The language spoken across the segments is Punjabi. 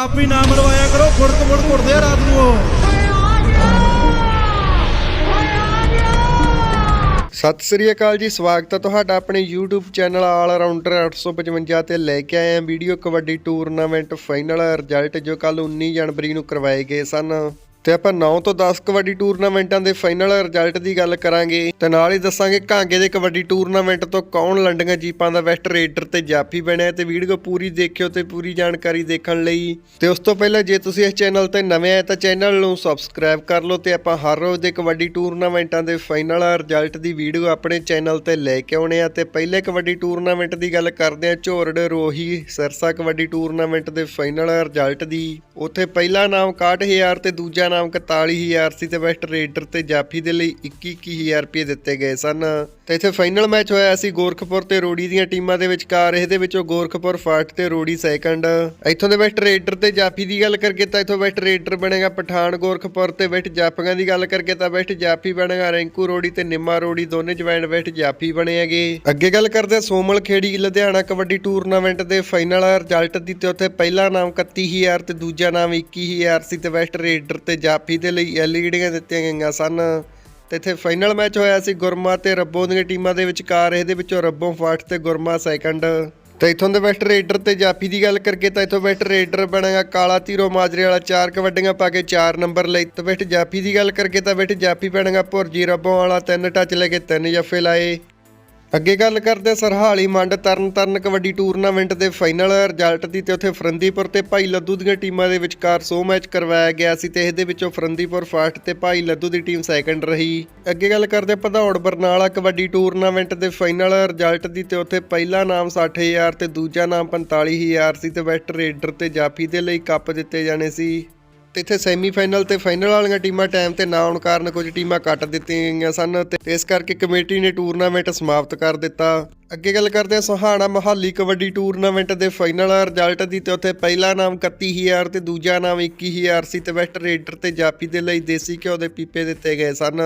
ਆਪ ਹੀ ਨਾ ਮਰਵਾਇਆ ਕਰੋ ਫੁੜਕ ਫੁੜ ਘੁੱਟਦੇ ਆ ਰਾਤ ਨੂੰ ਉਹ। ਸਤਿ ਸ੍ਰੀ ਅਕਾਲ ਜੀ, ਸਵਾਗਤ ਹੈ ਤੁਹਾਡਾ ਆਪਣੇ YouTube ਚੈਨਲ ਆਲ ਰਾਉਂਡਰ 855 ਤੇ ਲੈ ਕੇ ਆਏ ਆ video kabaddi tournament final. Result ਜੋ ਕੱਲ 19 ਜਨਵਰੀ ਨੂੰ ਕਰਵਾਏ ਗਏ ਸਨ। ਤੇ ਆਪਾਂ 9 ਤੋਂ 10 ਕਬੱਡੀ ਟੂਰਨਾਮੈਂਟਾਂ ਦੇ ਫਾਈਨਲ ਰਿਜ਼ਲਟ ਦੀ ਗੱਲ ਕਰਾਂਗੇ, ਤੇ ਨਾਲ ਹੀ ਦੱਸਾਂਗੇ ਕਾਂਗੇ ਦੇ ਕਬੱਡੀ ਟੂਰਨਾਮੈਂਟ ਤੋਂ ਕੌਣ ਲੰਡੀਆਂ ਜੀਪਾਂ ਦਾ ਵੈਸਟ ਰੇਡਰ ਤੇ ਜਾਫੀ ਬਣਿਆ ਤੇ ਵੀਡੀਓ ਪੂਰੀ ਦੇਖਿਓ ਤੇ ਪੂਰੀ ਜਾਣਕਾਰੀ ਦੇਖਣ ਲਈ। ਤੇ ਉਸ ਤੋਂ ਪਹਿਲਾਂ ਜੇ ਤੁਸੀਂ ਇਸ ਚੈਨਲ ਤੇ ਨਵੇਂ ਆਏ ਤਾਂ ਚੈਨਲ ਨੂੰ ਸਬਸਕ੍ਰਾਈਬ ਕਰ ਲਓ ਤੇ ਆਪਾਂ ਹਰ ਰੋਜ਼ ਦੇ ਕਬੱਡੀ ਟੂਰਨਾਮੈਂਟਾਂ ਦੇ ਫਾਈਨਲ ਰਿਜ਼ਲਟ ਦੀ ਵੀਡੀਓ ਆਪਣੇ ਚੈਨਲ ਤੇ ਲੈ ਕੇ ਆਉਣੇ ਆ। ਤੇ ਪਹਿਲੇ ਕਬੱਡੀ ਟੂਰਨਾਮੈਂਟ ਦੀ ਗੱਲ ਕਰਦੇ ਆ, ਝੋਰੜ ਰੋਹੀ ਸਰਸਾ ਕਬੱਡੀ ਟੂਰਨਾਮੈਂਟ ਦੇ ਫਾਈਨਲ ਰਿਜ਼ਲਟ ਦੀ। ਉੱਥੇ ਪਹਿਲਾ ਨਾਮ 61000 ਤੇ ਦੂਜਾ ਨਾਮ 41000 ਸੀ ਤੇ ਵੈਸਟ ਰੇਡਰ ਤੇ ਜਾਫੀ ਦੇ ਲਈ 21000 ਰੁਪਏ ਦਿੱਤੇ ਗਏ ਸਨ। ਤੇ ਇੱਥੇ ਫਾਈਨਲ ਮੈਚ ਹੋਇਆ ਸੀ ਗੋਰਖਪੁਰ ਤੇ ਰੋੜੀ ਦੀਆਂ ਟੀਮਾਂ ਦੇ ਵਿਚਕਾਰ। ਇਹਦੇ ਵਿੱਚੋਂ ਗੋਰਖਪੁਰ ਫਸਟ ਤੇ ਰੋੜੀ ਸੈਕੰਡ। ਇੱਥੋਂ ਦੇ ਵੈਸਟ ਰੇਡਰ ਤੇ ਜਾਫੀ ਦੀ ਗੱਲ ਕਰਕੇ ਤਾਂ ਇੱਥੋਂ ਵੈਸਟ ਰੇਡਰ ਬਣੇਗਾ ਪਠਾਨ, ਗੋਰਖਪੁਰ ਤੇ ਵੈਸਟ ਜਾਫੀਆਂ ਦੀ ਗੱਲ ਕਰਕੇ ਤਾਂ ਵੈਸਟ ਜਾਫੀ ਬਣੇਗਾ ਰੈਂਕੂ ਰੋੜੀ ਤੇ ਨਿੰਮਾ ਰੋੜੀ। ਦੋਨੇ ਜੁਆਇੰਟ ਵੈਸਟ ਜਾਫੀ ਬਣੇ ਹੈਗੇ। ਅੱਗੇ ਗੱਲ ਕਰਦੇ ਸੋਮਲ ਖੇੜੀ ਲੁਧਿਆਣਾ ਕਬੱਡੀ ਟੂਰਨਾਮੈਂਟ ਦੇ ਫਾਈਨਲ ਰਿਜ਼ਲਟ ਦੀ ਤੇ ਉੱਥੇ ਪਹਿਲਾ ਨਾਮ 31000 ਤੇ ਦੂਜਾ ਨਾਮ 21000 ਸੀ ਤੇ ਵੈਸਟ ਰੇਡਰ ਤੇ ਜਾਫੀ ਦੇ ਲਈ ਐਲਈਡੀਆਂ ਦਿੱਤੀਆਂ ਗਈਆਂ ਸਨ ਤੇ ਇੱਥੇ ਫਾਈਨਲ ਮੈਚ ਹੋਇਆ ਸੀ ਗੁਰਮਾ ਤੇ ਰੱਬੋ ਦੀਆਂ ਟੀਮਾਂ ਦੇ ਵਿਚਕਾਰ, ਇਹਦੇ ਵਿੱਚੋਂ ਰੱਬੋ ਫਸਟ ਤੇ ਗੁਰਮਾ ਸੈਕੰਡ। ਤੇ ਇਥੋਂ ਦੇ ਵੈਸਟ ਰੇਡਰ ਤੇ ਜਾਫੀ ਦੀ ਗੱਲ ਕਰਕੇ ਤਾਂ ਇਥੋਂ ਵੈਸਟ ਰੇਡਰ ਬਣੇਗਾ ਕਾਲਾ ਧੀਰੋ, ਮਾਜਰੇ ਵਾਲਾ ਚਾਰ ਕਬੱਡੀਆਂ ਪਾ ਕੇ 4 ਨੰਬਰ ਲਈ। ਤੇ ਵੈਸਟ ਜਾਫੀ ਦੀ ਗੱਲ ਕਰਕੇ ਤਾਂ ਵੈਸਟ ਜਾਫੀ ਬਣੇਗਾ ਭੁਰਜੀ, ਰੱਬੋ ਵਾਲਾ ਤਿੰਨ ਟੱਚ ਲੈ ਕੇ ਤਿੰਨ ਜੱਫੇ ਲਾਏ। ਅੱਗੇ ਗੱਲ ਕਰਦੇ ਸਰਹਾਲੀ ਮੰਡ ਤਰਨ ਤਰਨ ਕਬੱਡੀ ਟੂਰਨਾਮੈਂਟ ਦੇ ਫਾਈਨਲ ਰਿਜ਼ਲਟ ਦੀ ਤੇ ਉੱਥੇ ਫਰੰਦੀਪੁਰ ਤੇ ਭਾਈ ਲੱਦੂ ਦੀਆਂ ਟੀਮਾਂ ਦੇ ਵਿਚਕਾਰ 100 ਮੈਚ ਕਰਵਾਇਆ ਗਿਆ ਸੀ ਤੇ ਇਹਦੇ ਵਿੱਚੋਂ ਫਰੰਦੀਪੁਰ ਫਸਟ ਤੇ ਭਾਈ ਲੱਦੂ ਦੀ ਟੀਮ ਸੈਕੰਡ ਰਹੀ। ਅੱਗੇ ਗੱਲ ਕਰਦੇ ਭਦੌੜ ਬਰਨਾਲਾ ਕਬੱਡੀ ਟੂਰਨਾਮੈਂਟ ਦੇ ਫਾਈਨਲ ਰਿਜ਼ਲਟ ਦੀ ਤੇ ਉੱਥੇ ਪਹਿਲਾ ਨਾਮ 60000 ਤੇ ਦੂਜਾ ਨਾਮ 45000 ਸੀ ਤੇ ਵੈਸਟ ਰੇਡਰ ਤੇ ਜਾਫੀ ਦੇ ਲਈ ਕੱਪ ਦਿੱਤੇ ਜਾਣੇ ਸੀ। ਤੇ ਇੱਥੇ ਸੈਮੀਫਾਈਨਲ ਤੇ ਫਾਈਨਲ ਵਾਲੀਆਂ ਟੀਮਾਂ ਟਾਈਮ ਤੇ ਨਾ ਆਉਣ ਕਾਰਨ ਕੁਝ ਟੀਮਾਂ ਕੱਟ ਦਿੱਤੀਆਂ ਗਈਆਂ ਸਨ ਤੇ ਇਸ ਕਰਕੇ ਕਮੇਟੀ ਨੇ ਟੂਰਨਾਮੈਂਟ ਸਮਾਪਤ ਕਰ ਦਿੱਤਾ। ਅੱਗੇ ਗੱਲ ਕਰਦੇ ਹਾਂ ਸੁਹਾਣਾ ਮਹਾਲੀ ਕਬੱਡੀ ਟੂਰਨਾਮੈਂਟ ਦੇ ਫਾਈਨਲ ਰਿਜ਼ਲਟ ਦੀ ਤੇ ਉੱਥੇ ਪਹਿਲਾ ਨਾਮ 31000 ਤੇ ਦੂਜਾ ਨਾਮ 21000 ਸੀ ਤੇ ਵੈਸਟ ਰੇਡਰ ਤੇ ਜਾਪੀ ਦੇ ਲਈ ਦੇਸੀ ਘਿਓ ਦੇ ਪੀਪੇ ਦਿੱਤੇ ਗਏ ਸਨ।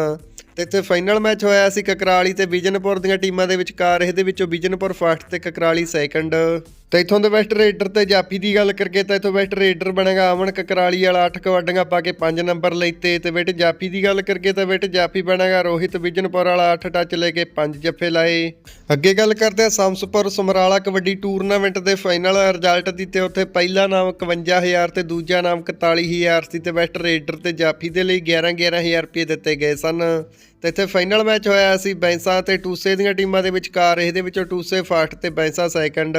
ਤੇ ਇੱਥੇ ਫਾਈਨਲ ਮੈਚ ਹੋਇਆ ਸੀ ਕਕਰਾਲੀ ਤੇ ਵਿਜਨਪੁਰ ਦੀਆਂ ਟੀਮਾਂ ਦੇ ਵਿਚਕਾਰ। ਇਹਦੇ ਵਿੱਚੋਂ ਵਿਜਨਪੁਰ ਫਸਟ ਤੇ ਕਕਰਾਲੀ ਸੈਕੰਡ ਤੇ ਇਥੋਂ ਦੇ ਵੈਸਟ ਰੇਡਰ ਤੇ ਜਾਫੀ ਦੀ ਗੱਲ ਕਰਕੇ ਤਾਂ ਇਥੋਂ ਵੈਸਟ ਰੇਡਰ ਬਣੇਗਾ ਅਮਨ ਕਕਰਾਲੀ ਵਾਲਾ 8 ਕਵੱਡੀਆਂ ਪਾ ਕੇ 5 ਨੰਬਰ ਲੈਤੇ ਤੇ। ਵੈਟ ਜਾਫੀ ਦੀ ਗੱਲ ਕਰਕੇ ਤਾਂ ਵੈਟ ਜਾਫੀ ਬਣੇਗਾ ਰੋਹਿਤ ਵਿਜਨਪੁਰ ਵਾਲਾ 8 ਟੱਚ ਲੈ ਕੇ 5 ਜੱਫੇ ਲਾਏ। ਅੱਗੇ ਗੱਲ ਕਰਦੇ ਆ ਸੰਸਪੁਰ ਸਮਰਾਲਾ ਕਬੱਡੀ ਟੂਰਨਾਮੈਂਟ ਦੇ ਫਾਈਨਲ ਰਿਜ਼ਲਟ ਦੀ ਤੇ ਉੱਥੇ ਪਹਿਲਾ ਨਾਮ 51000 ਤੇ ਦੂਜਾ ਨਾਮ 41000 ਸੀ ਤੇ ਵੈਸਟ ਰੇਡਰ ਤੇ ਜਾਫੀ ਦੇ ਲਈ 11 11000 ਰੁਪਏ ਦਿੱਤੇ ਗਏ ਸਨ। ਤੇ ਇੱਥੇ ਫਾਈਨਲ ਮੈਚ ਹੋਇਆ ਸੀ ਬੈਂਸਾ ਤੇ ਟੂਸੇ ਦੀਆਂ ਟੀਮਾਂ ਦੇ ਵਿਚਕਾਰ। ਇਹਦੇ ਵਿੱਚੋਂ ਟੂਸੇ ਫਸਟ ਤੇ ਬੈਂਸਾ ਸੈਕੰਡ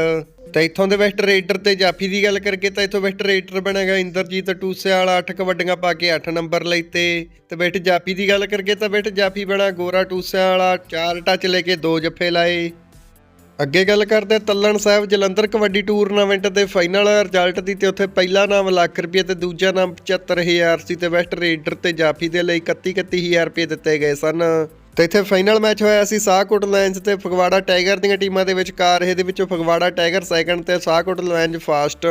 ਤੇ ਇੱਥੋਂ ਦੇ ਵੈਸਟ ਰੇਡਰ ਤੇ ਜਾਫੀ ਦੀ ਗੱਲ ਕਰਕੇ ਤਾਂ ਇੱਥੋਂ ਵੈਸਟ ਰੇਡਰ ਬਣੇਗਾ ਇੰਦਰਜੀਤ। ਟੂਸੇ ਵਾਲਾ 8 ਕਬੱਡੀਆਂ ਪਾ ਕੇ 8 ਨੰਬਰ ਲੈਤੇ ਤੇ ਵੈਸਟ ਜਾਫੀ ਦੀ ਗੱਲ ਕਰਕੇ ਤਾਂ ਵੈਸਟ ਜਾਫੀ ਬਣਾ ਗੋਰਾ। ਟੂਸੇ ਵਾਲਾ 4 ਟੱਚ ਲੈ ਕੇ 2 ਜੱਫੇ ਲਾਏ। ਅੱਗੇ ਗੱਲ ਕਰਦੇ ਹਾਂ ਤੱਲਣ ਸਾਹਿਬ ਜਲੰਧਰ ਕਬੱਡੀ ਟੂਰਨਾਮੈਂਟ ਦੇ ਫਾਈਨਲ ਰਿਜ਼ਲਟ ਦੀ ਤੇ ਉੱਥੇ ਪਹਿਲਾ ਨਾਮ ਲੱਖ ਰੁਪਏ ਤੇ ਦੂਜਾ ਨਾਮ 75000 ਸੀ ਤੇ ਵੈਸਟ ਰੇਡਰ ਤੇ ਜਾਫੀ ਦੇ ਲਈ 31 31000 ਰੁਪਏ ਦਿੱਤੇ ਗਏ ਸਨ। ਤੇ ਇੱਥੇ ਫਾਈਨਲ ਮੈਚ ਹੋਇਆ ਸੀ ਸਾਹਕੋਟ ਲਾਇਨਸ ਤੇ ਫਗਵਾੜਾ ਟਾਈਗਰ ਦੀਆਂ ਟੀਮਾਂ ਦੇ ਵਿਚਕਾਰ। ਇਹਦੇ ਵਿੱਚੋਂ ਫਗਵਾੜਾ ਟਾਈਗਰ ਸੈਕੰਡ ਤੇ ਸਾਹਕੋਟ ਲਾਇਨਸ ਫਾਸਟ।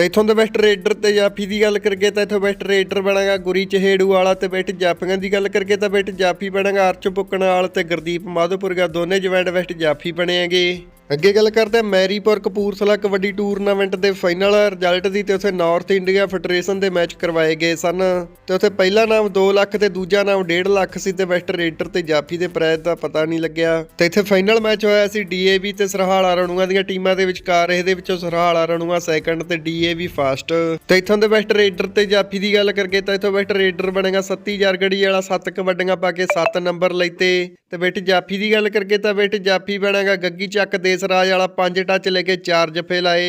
ਤੇ ਇਥੋਂ ਦੇ ਵੈਸਟ ਰੇਡਰ ਤੇ ਜਾਫੀ ਦੀ ਗੱਲ ਕਰਕੇ ਤਾਂ ਇਥੋਂ ਵੈਸਟ ਰੇਡਰ ਬਣੇਗਾ, ਗੁਰੀ ਚਹੇੜੂ ਵਾਲਾ ਤੇ ਬੈਠ ਜਾਫੀਆਂ ਦੀ ਗੱਲ ਕਰਕੇ ਤਾਂ ਬੈਠ ਜਾਫੀ ਬਣੇਗਾ ਅਰਚ ਪੁੱਕਣਾਲ ਤੇ ਗੁਰਦੀਪ ਮਾਧੋਪੁਰਗਾ ਦੋਨੇ ਜਵੈਂਟ ਵੈਸਟ ਜਾਫੀ ਬਣੇ ਹੈਗੇ। ਅੱਗੇ ਗੱਲ ਕਰਦੇ ਹਾਂ, ਮੈਰੀਪੁਰ ਕਪੂਰਥਲਾ ਕਬੱਡੀ ਟੂਰਨਾਮੈਂਟ ਦੇ ਫਾਈਨਲ ਰਿਜ਼ਲਟ ਦੀ ਤੇ ਉੱਥੇ ਨਾਰਥ ਇੰਡੀਆ ਫੈਡਰੇਸ਼ਨ ਦੇ ਮੈਚ ਕਰਵਾਏ ਗਏ ਸਨ। ਤੇ ਉੱਥੇ ਪਹਿਲਾ ਨਾਮ 2 ਲੱਖ ਤੇ ਦੂਜਾ ਨਾਮ 1.5 ਲੱਖ ਸੀ ਤੇ ਵੈਸਟ ਰੇਡਰ ਤੇ ਜਾਫੀ ਦੇ ਪ੍ਰਾਈਜ਼ ਦਾ ਪਤਾ ਨਹੀਂ ਲੱਗਿਆ। ਤੇ ਇੱਥੇ ਫਾਈਨਲ ਮੈਚ ਹੋਇਆ ਸੀ ਡੀਏਬੀ ਤੇ ਸਰਹਾਲਾ ਰਣੂਆਂ ਦੀਆਂ ਟੀਮਾਂ ਦੇ ਵਿਚਕਾਰ। ਇਹਦੇ ਵਿੱਚੋਂ ਸਰਹਾਲਾ ਰਣੂਆ ਸੈਕੰਡ ਤੇ ਡੀਏਬੀ ਫਾਸਟ ਤੇ ਇੱਥੋਂ ਦੇ ਵੈਸਟ ਰੇਡਰ ਤੇ ਜਾਫੀ ਦੀ ਗੱਲ ਕਰਕੇ ਤਾਂ ਇੱਥੋਂ ਵੈਸਟ ਰੇਡਰ ਬਣੇਗਾ 30000 ਗੜੀ ਵਾਲਾ 7 ਕਬੱਡੀਆਂ ਪਾ ਕੇ 7 ਨੰਬਰ ਲੈਤੇ ਤੇ। ਬੇਟ ਜਾਫੀ ਦੀ ਗੱਲ ਕਰਕੇ ਤਾਂ ਬੇਟ ਜਾਫੀ ਬਣੇਗਾ ਗੱਗੀ ਚੱਕ ਦੇ ਦੇਸਰਾਜ ਵਾਲਾ 5 ਟੱਚ ਲੈ ਕੇ 4 ਜੱਫੇ ਲਾਏ।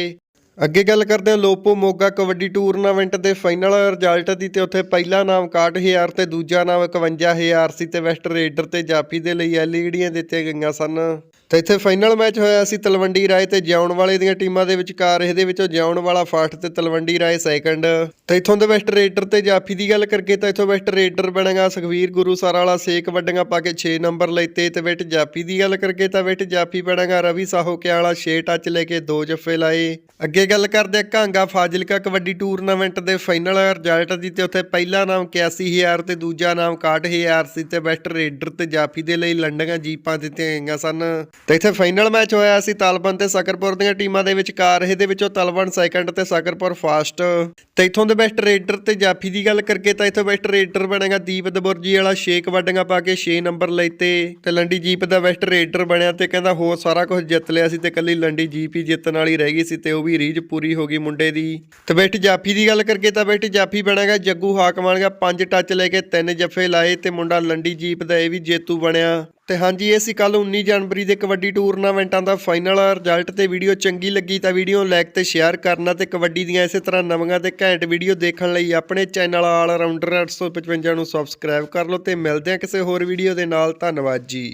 ਅੱਗੇ ਗੱਲ ਕਰਦੇ ਹਾਂ ਲੋਪੋ ਮੋਗਾ ਕਬੱਡੀ ਟੂਰਨਾਮੈਂਟ ਦੇ ਫਾਈਨਲ ਰਿਜ਼ਲਟ ਦੀ ਤੇ ਉੱਥੇ ਪਹਿਲਾ ਨਾਮ 61000 ਤੇ ਦੂਜਾ ਨਾਮ 51000 ਸੀ ਤੇ ਵੈਸਟ ਰੇਡਰ ਤੇ ਜਾਫੀ ਦੇ ਲਈ ਐਲਈਡੀਆਂ ਦਿੱਤੀਆਂ ਗਈਆਂ ਸਨ। ਤੇ ਇੱਥੇ ਫਾਈਨਲ ਮੈਚ ਹੋਇਆ ਸੀ ਤਲਵੰਡੀ ਰਾਏ ਤੇ ਜਿਉਣ ਵਾਲੇ ਦੀਆਂ ਟੀਮਾਂ ਦੇ ਵਿਚਕਾਰ। ਇਹਦੇ ਵਿੱਚੋਂ ਜਿਉਣ ਵਾਲਾ ਫਸਟ ਤੇ ਤਲਵੰਡੀ ਰਾਏ ਸੈਕੰਡ ਤੇ ਇੱਥੋਂ ਦੇ ਵੈਸਟ ਰੇਡਰ ਤੇ ਜਾਫੀ ਦੀ ਗੱਲ ਕਰਕੇ ਤਾਂ ਇੱਥੋਂ ਵੈਸਟ ਰੇਡਰ ਬਣੇਗਾ ਸੁਖਵੀਰ ਗੁਰੂਸਰ ਵਾਲਾ 6 ਕਬੱਡੀਆਂ ਪਾ ਕੇ 6 ਨੰਬਰ ਲੈਤੇ ਤੇ ਵਿਟ ਜਾਫੀ ਦੀ ਗੱਲ ਕਰਕੇ ਤਾਂ ਵਿਟ ਜਾਫੀ ਬਣੇਗਾ ਰਵੀ ਸਾਹੋਕਿਆ ਵਾਲਾ 6 ਟੱਚ ਲੈ ਕੇ 2 ਜੱਫੇ ਲਾਏ। ਅੱਗੇ ਗੱਲ ਕਰਦੇ ਆ ਕਾਂਗਾ ਫਾਜ਼ਿਲਕਾ ਕਬੱਡੀ ਟੂਰਨਾਮੈਂਟ ਦੇ ਫਾਈਨਲ ਰਿਜ਼ਲਟ ਦੀ ਤੇ ਉੱਥੇ ਪਹਿਲਾ ਨਾਮ 81000 ਤੇ ਦੂਜਾ ਨਾਮ 61000 ਸੀ ਤੇ ਵੈਸਟ ਰੇਡਰ ਤੇ ਜਾਫੀ ਦੇ ਲਈ ਲੰਡੀਆਂ ਜੀਪਾਂ ਦਿੱਤੀਆਂ ਗਈਆਂ ਸਨ। ਤੇ ਇੱਥੇ ਫਾਈਨਲ ਮੈਚ ਹੋਇਆ ਸੀ ਤਾਲਬਨ ਤੇ ਸਕਰਪੁਰ ਦੀਆਂ ਟੀਮਾਂ ਦੇ ਵਿਚਕਾਰ ਇਹਦੇ ਵਿੱਚੋਂ ਤਲਵਣ ਸੈਕੰਡ ਤੇ ਸਕਰਪੁਰ ਫਾਸਟ ਤੇ ਇੱਥੋਂ ਦੇ ਬੈਸਟ ਰੇਡਰ ਤੇ ਜਾਫੀ ਦੀ ਗੱਲ ਕਰਕੇ ਤਾਂ ਇੱਥੋਂ ਬੈਸਟ ਰੇਡਰ ਬਣੇਗਾ ਦੀਪ ਦਬੁਰਜੀ ਵਾਲਾ 6 ਕਬੱਡੀਆਂ ਪਾ ਕੇ 6 ਨੰਬਰ ਲੈਤੇ ਤੇ ਲੰਡੀ ਜੀਪ ਦਾ ਬੈਸਟ ਰੇਡਰ ਬਣਿਆ ਤੇ ਕਹਿੰਦਾ ਹੋਰ ਸਾਰਾ ਕੁਝ ਜਿੱਤ ਲਿਆ ਸੀ ਤੇ ਕੱਲੀ ਲੰਡੀ ਜੀਪ ਹੀ ਜਿੱਤਣ ਵਾਲੀ ਰਹਿ ਗਈ ਸੀ ਤੇ ਉਹ ਵੀ ਰੀਝ ਪੂਰੀ ਹੋ ਗਈ ਮੁੰਡੇ ਦੀ। ਤੇ ਬੈਸਟ ਜਾਫੀ ਦੀ ਗੱਲ ਕਰਕੇ ਤਾਂ ਬੈਸਟ ਜਾਫੀ ਬਣੇਗਾ ਜੱਗੂ ਹਾਕਮਾਨ ਗਿਆ ਪੰਜ ਟੱਚ ਲੈ ਕੇ ਤਿੰਨ ਜੱਫੇ ਲਾਏ ਤੇ ਮੁੰਡਾ ਲੰਡੀ ਜੀਪ ਦਾ ਇਹ ਵੀ ਜੇਤੂ ਬਣਿਆ। ਤੇ ਹਾਂਜੀ, ਇਹ ਸੀ ਕੱਲ 19 ਜਨਵਰੀ ਦੇ ਕਬੱਡੀ ਟੂਰਨਾਮੈਂਟਾਂ ਦਾ ਫਾਈਨਲ ਰਿਜ਼ਲਟ ਤੇ ਵੀਡੀਓ ਚੰਗੀ ਲੱਗੀ ਤਾਂ ਵੀਡੀਓ ਲਾਈਕ ਤੇ ਸ਼ੇਅਰ ਕਰਨਾ ਤੇ ਕਬੱਡੀ ਦੀਆਂ ਇਸੇ ਤਰ੍ਹਾਂ ਨਵੀਆਂ ਤੇ ਘੈਂਟ ਵੀਡੀਓ ਦੇਖਣ ਲਈ ਆਪਣੇ ਚੈਨਲ ਆਲ ਰਾਊਂਡਰ 855 ਨੂੰ ਸਬਸਕ੍ਰਾਈਬ ਕਰ ਲਓ ਤੇ ਮਿਲਦੇ ਹਾਂ ਕਿਸੇ ਹੋਰ ਵੀਡੀਓ ਦੇ ਨਾਲ। ਧੰਨਵਾਦ ਜੀ।